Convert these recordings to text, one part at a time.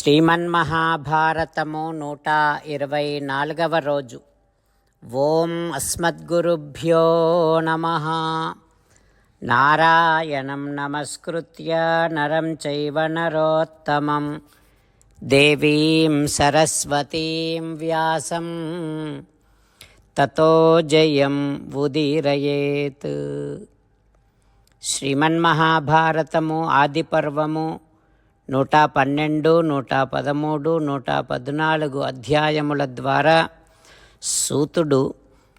శ్రీమన్మహాభారతము నూట ఇరవై నాలుగవ రోజు. ఓం అస్మద్గురుభ్యో నమ. నారాయణం నమస్కృత్య నరం చైవ నరోత్తమం. దేవీం సరస్వతీం వ్యాసం. తతో జయం ఉదీరయేత్. శ్రీమన్మహాభారతము ఆదిపర్వము నూట పన్నెండు నూట పదమూడు నూట పద్నాలుగు అధ్యాయముల ద్వారా సూతుడు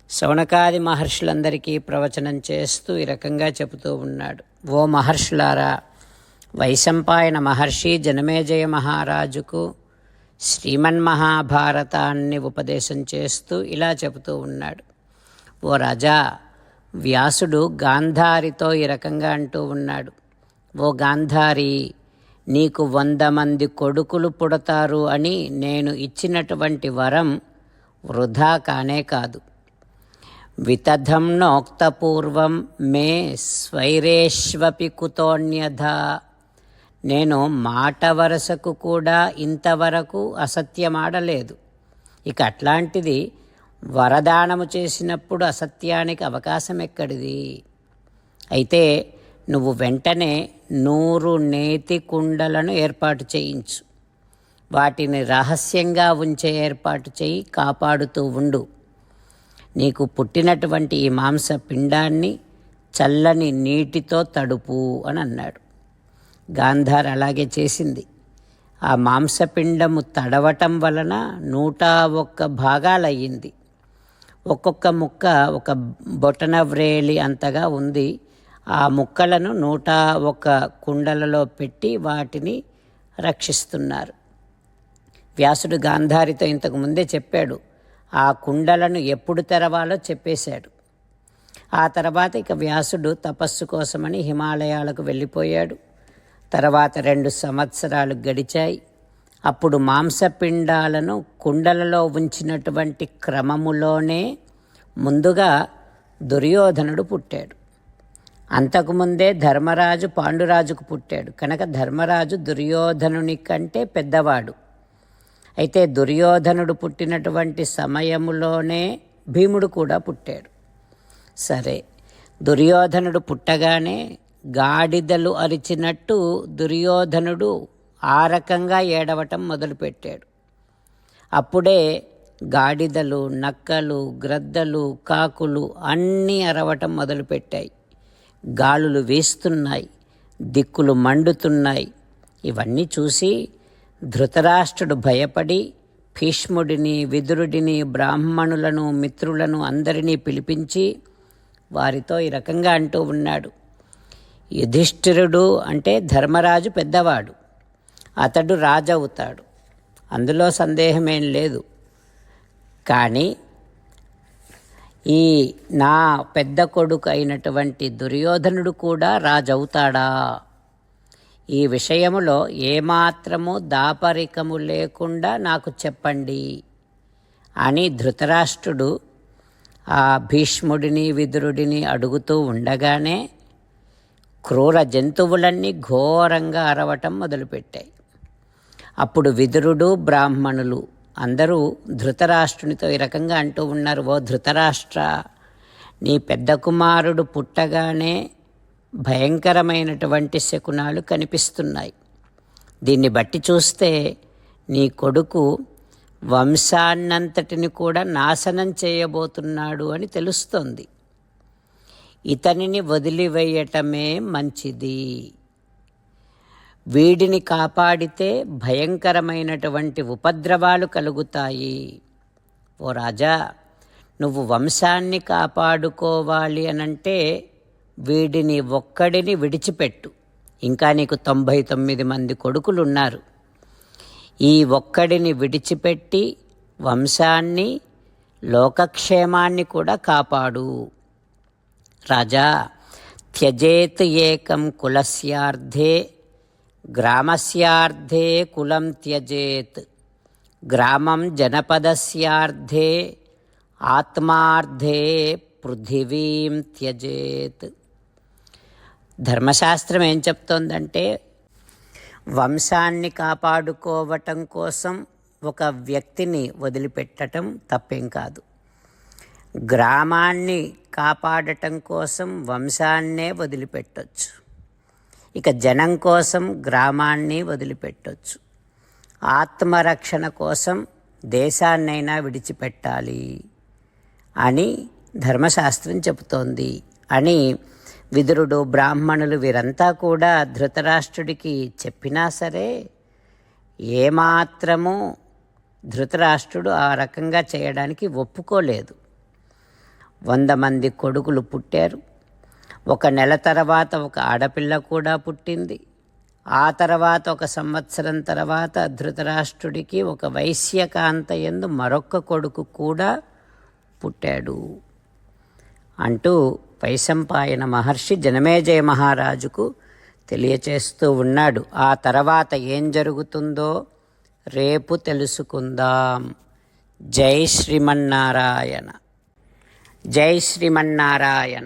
శౌనకాది మహర్షులందరికీ ప్రవచనం చేస్తూ ఈ రకంగా చెబుతూ ఉన్నాడు. ఓ మహర్షులారా వైశంపాయన మహర్షి జనమేజయ మహారాజుకు శ్రీమన్ మహాభారతాన్ని ఉపదేశం చేస్తూ ఇలా చెబుతూ ఉన్నాడు. ఓ రాజా వ్యాసుడు గాంధారితో ఈ రకంగా అంటూ ఉన్నాడు. ఓ గాంధారి నీకు వంద మంది కొడుకులు పుడతారు అని నేను ఇచ్చినటువంటి వరం వృధా కానే కాదు. వితధం నోక్తపూర్వం మే స్వైరేష్వపి కుతోణ్యధ నేను మాట వరసకు కూడా ఇంతవరకు అసత్యమాడలేదు. ఇక అట్లాంటిది వరదానము చేసినప్పుడు అసత్యానికి అవకాశం ఎక్కడిది? అయితే నువ్వు వెంటనే నూరు నేతి కుండలను ఏర్పాటు చేయించు. వాటిని రహస్యంగా ఉంచే ఏర్పాటు చేయి కాపాడుతూ ఉండు. నీకు పుట్టినటువంటి ఈ మాంస పిండాన్ని చల్లని నీటితో తడుపు అని అన్నాడు. గాంధార్ అలాగే చేసింది. ఆ మాంసపిండము తడవటం వలన నూట ఒక్క భాగాలయ్యింది. ఒక్కొక్క ముక్క ఒక బొటనవ్రేలి అంతగా ఉంది. ఆ ముక్కలను నూట ఒక కుండలలో పెట్టి వాటిని రక్షిస్తున్నారు. వ్యాసుడు గాంధారితో ఇంతకు ముందే చెప్పాడు ఆ కుండలను ఎప్పుడు తెరవాలో చెప్పేశాడు. ఆ తర్వాత ఇక వ్యాసుడు తపస్సు కోసమని హిమాలయాలకు వెళ్ళిపోయాడు. తర్వాత రెండు సంవత్సరాలు గడిచాయి. అప్పుడు మాంసపిండాలను కుండలలో ఉంచినటువంటి క్రమములోనే ముందుగా దుర్యోధనుడు పుట్టాడు. అంతకుముందే ధర్మరాజు పాండురాజుకు పుట్టాడు. కనుక ధర్మరాజు దుర్యోధనుని కంటే పెద్దవాడు. అయితే దుర్యోధనుడు పుట్టినటువంటి సమయములోనే భీముడు కూడా పుట్టాడు. సరే దుర్యోధనుడు పుట్టగానే గాడిదలు అరిచినట్టు దుర్యోధనుడు ఆ రకంగా ఏడవటం మొదలుపెట్టాడు. అప్పుడే గాడిదలు నక్కలు గ్రద్దలు కాకులు అన్నీ అరవటం మొదలుపెట్టాయి. గాలులు వీస్తున్నాయి దిక్కులు మండుతున్నాయి. ఇవన్నీ చూసి ధృతరాష్ట్రుడు భయపడి భీష్ముడిని విదురుడిని బ్రాహ్మణులను మిత్రులను అందరినీ పిలిపించి వారితో ఈ రకంగా అంటూ ఉన్నాడు. యుధిష్ఠిరుడు అంటే ధర్మరాజు పెద్దవాడు. అతడు రాజవుతాడు. అందులో సందేహమేం లేదు. కానీ ఈ నా పెద్ద కొడుకు అయినటువంటి దుర్యోధనుడు కూడా రాజవుతాడా? ఈ విషయములో ఏమాత్రము దాపరికము లేకుండా నాకు చెప్పండి. అని ధృతరాష్ట్రుడు ఆ భీష్ముడిని విదురుడిని అడుగుతూ ఉండగానే క్రూర జంతువులన్నీ ఘోరంగా అరవటం మొదలుపెట్టాయి. అప్పుడు విదురుడు బ్రాహ్మణులు అందరూ ధృతరాష్ట్రునితో ఈ రకంగా అంటూ ఉన్నారు ఓ ధృతరాష్ట్ర నీ పెద్ద కుమారుడు పుట్టగానే భయంకరమైనటువంటి శకునాలు కనిపిస్తున్నాయి. దీన్ని బట్టి చూస్తే నీ కొడుకు వంశాన్నంతటిని కూడా నాశనం చేయబోతున్నాడు అని తెలుస్తోంది. ఇతనిని వదిలివేయటమే మంచిది. వీడిని కాపాడితే భయంకరమైనటువంటి ఉపద్రవాలు కలుగుతాయి. ఓ రాజా నువ్వు వంశాన్ని కాపాడుకోవాలి అనంటే వీడిని ఒక్కడిని విడిచిపెట్టు. ఇంకా నీకు తొంభై తొమ్మిది మంది కొడుకులు ఉన్నారు ఈ ఒక్కడిని విడిచిపెట్టి వంశాన్ని లోకక్షేమాన్ని కూడా కాపాడు. రాజా త్యజేత్ ఏకం కులస్యార్థే గ్రామస్యార్థే కులం త్యజేత్. గ్రామం జనపదస్యార్థే ఆత్మార్థే పృథివీం త్యజేత్. ధర్మశాస్త్రం ఏం చెప్తోందంటే వంశాన్ని కాపాడుకోవటం కోసం ఒక వ్యక్తిని వదిలిపెట్టడం తప్పేం కాదు. గ్రామాన్ని కాపాడటం కోసం వంశాన్నే వదిలిపెట్టొచ్చు. ఇక జనం కోసం గ్రామాన్ని వదిలిపెట్టొచ్చు. ఆత్మరక్షణ కోసం దేశాన్నైనా విడిచిపెట్టాలి అని ధర్మశాస్త్రం చెబుతోంది. అని విదురుడు బ్రాహ్మణులు వీరంతా కూడా ధృతరాష్ట్రుడికి చెప్పినా సరే ఏమాత్రము ధృతరాష్ట్రుడు ఆ రకంగా చేయడానికి ఒప్పుకోలేదు. వంద మంది కొడుకులు పుట్టారు. ఒక నెల తర్వాత ఒక ఆడపిల్ల కూడా పుట్టింది. ఆ తర్వాత ఒక సంవత్సరం తర్వాత ధృతరాష్ట్రుడికి ఒక వైశ్యకాంత ఎందు మరొక్క కొడుకు కూడా పుట్టాడు. అంటూ వైశంపాయన మహర్షి జనమేజయ మహారాజుకు తెలియచేస్తూ ఉన్నాడు. ఆ తర్వాత ఏం జరుగుతుందో రేపు తెలుసుకుందాం. జై శ్రీమన్నారాయణ. జై శ్రీమన్నారాయణ.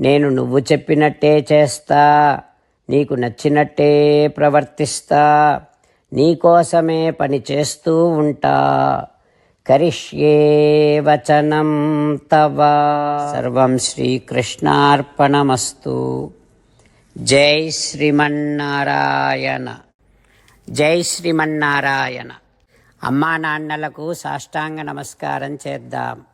నేను నువ్వు చెప్పినట్టే చేస్తా. నీకు నచ్చినట్టే ప్రవర్తిస్తా. నీకోసమే పని చేస్తూ ఉంటా. కరిష్యే వచనం తవ. సర్వం శ్రీకృష్ణార్పణమస్తు. జై శ్రీమన్నారాయణ. జై శ్రీమన్నారాయణ. అమ్మా నాన్నలకు సాష్టాంగ నమస్కారం చేద్దాం.